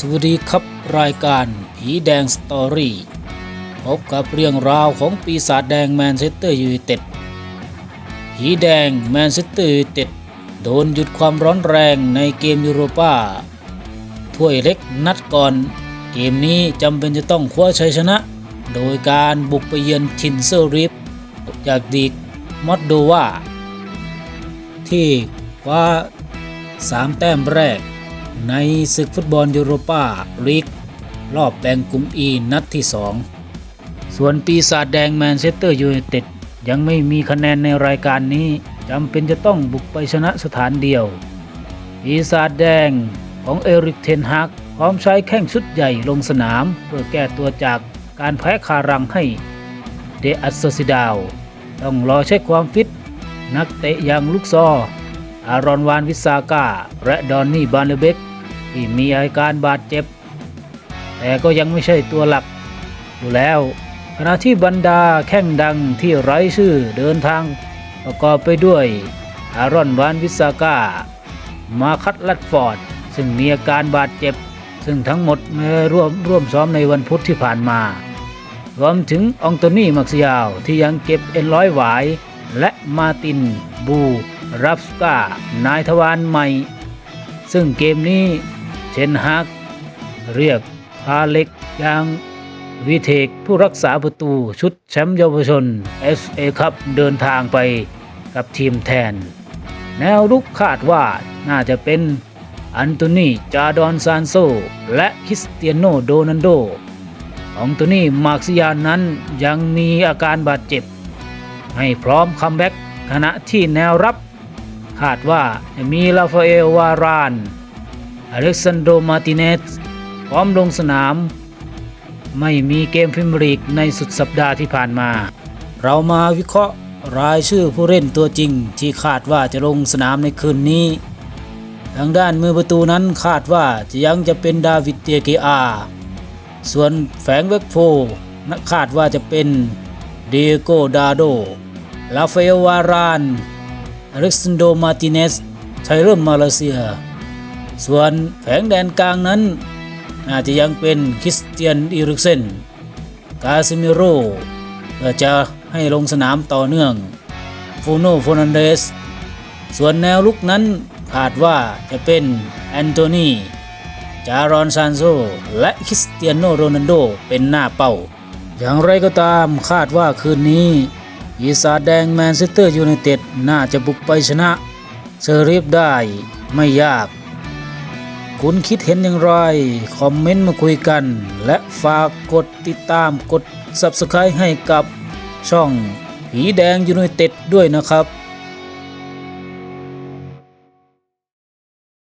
สวัสดีครับรายการผีแดงสตอรี่พบกับเรื่องราวของปีศาจแดงแมนเชสเตอร์ยูไนเต็ดผีแดงแมนเชสเตอร์ยูไนเต็ดโดนหยุดความร้อนแรงในเกมยูโรปาถ้วยเล็กนัดก่อน เกมนี้จำเป็นจะต้องคว้าชัยชนะ โดยการบุกไปเยือนทินเซอร์ริฟจากดีกมอดโดวาที่คว้าสามแต้มแรก ในศึกฟุตบอลยูโรปาลีกรอบแบ่งกลุ่มอีนัดที่ 2 ส่วนปีศาจแดงแมนเชสเตอร์ยูไนเต็ดยังไม่มีคะแนนในรายการนี้จำเป็นจะต้องบุกไปชนะสถานเดียว ปีศาจแดงของเอริกเทนฮากพร้อมใช้แข้งชุดใหญ่ลงสนาม เพื่อแก้ตัวจากการแพ้คารังให้เดอัสโซซิดาว ต้องรอเช็ความฟิต นักเตะอย่างลูกซออารอนวานวิสาก้าและดอนนี่บานเลเบก ที่มีอาการบาดเจ็บ แต่ก็ยังไม่ใช่ตัวหลักอยู่แล้ว ขณะที่บรรดาแข้งดังที่ไร้ชื่อเดินทาง ประกอบไปด้วย อารอนวานวิสาก้า มาคัตลัดฟอร์ด ซึ่งมีอาการบาดเจ็บ ซึ่งทั้งหมดมร่วมร่วมซ้อมในวันพุธที่ผ่านมารวมถึงอองโตนี่มักซิยาวที่ยังเก็บเอ็นร้อยหวาย และมาตินบูรับสกานายทวารใหม่ ซึ่งเกมนี้ นฮากเรียกพาเล็กย่างวิเทกผู้รักษาประตูชุดแชมป์เยาวชน FA ครับเดินทางไปกับทีมแทน แนวลุกคาดว่าน่าจะเป็นอันโตนีจาดอนซานโซ และคริสเตียโนโดนันโดอองโตนีมาร์กซิยานนั้นยังมีอาการบาดเจ็บ ให้พร้อมคัมแบ็กขณะที่แนวรับ คาดว่าจะมีลาฟาเอลวาราน อเล็กซานโดมาติเนสพร้อมลงสนาม ไม่มีเกมฟิมรีกในสุดสัปดาห์ที่ผ่านมา เรามาวิเคราะห์รายชื่อผู้เล่นตัวจริงที่คาดว่าจะลงสนามในคืนนี้ ทางด้านมือประตูนั้นคาดว่าจะยังจะเป็นดาวิดเตียเกอา ส่วนแฝงเวกโฟนะคาดว่าจะเป็นเดโกดาโด ลาฟาเอลวารานอเล็กซานโดมาติเนสไทเรมมาเลเซีย ส่วนแผงแดนกลางนั้น อาจจะยังเป็นคริสเตียนอีริกเซนกาซิมิโรเพื่อจะให้ลงสนามต่อเนื่องฟูโนโฟนันเดส ส่วนแนวลุกนั้นคาดว่าจะเป็นแอนโทนีจารอนซานโซและคริสเตียโนโรนัลโดเป็นหน้าเป้า อย่างไรก็ตามคาดว่าคืนนี้ปีศาแดงแมนเชสเตอร์ยูไนเต็ดน่าจะบุกไปชนะเซอร์รีฟได้ไม่ยาก คุณคิดเห็นอย่างไร คอมเมนต์มาคุยกัน และฝากกดติดตามกด Subscribe ให้กับช่องผีแดงยูไนเต็ดด้วยนะครับ